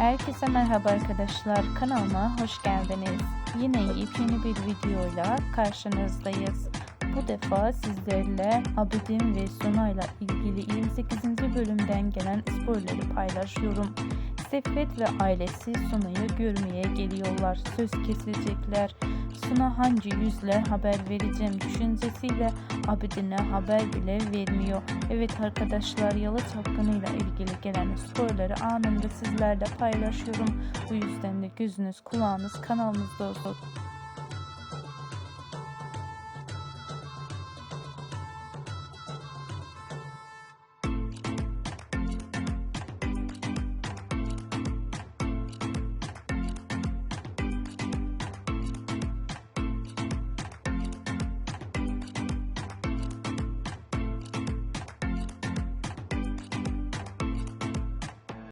Herkese merhaba arkadaşlar. Kanalıma hoş geldiniz. Yine yepyeni bir videoyla karşınızdayız. Bu defa sizlerle Abidin ve Sunay'la ilgili 28. bölümden gelen spoilerleri paylaşıyorum. Sefret ve ailesi Sunay'ı görmeye geliyorlar. Söz kesecekler. Suna hangi yüzle haber vereceğim düşüncesiyle Abidin'e haber bile vermiyor. Evet arkadaşlar Yalı Çapkını'yla ilgili gelen spoilerleri anında sizlerle paylaşıyorum. Bu yüzden de gözünüz kulağınız kanalımızda olsun.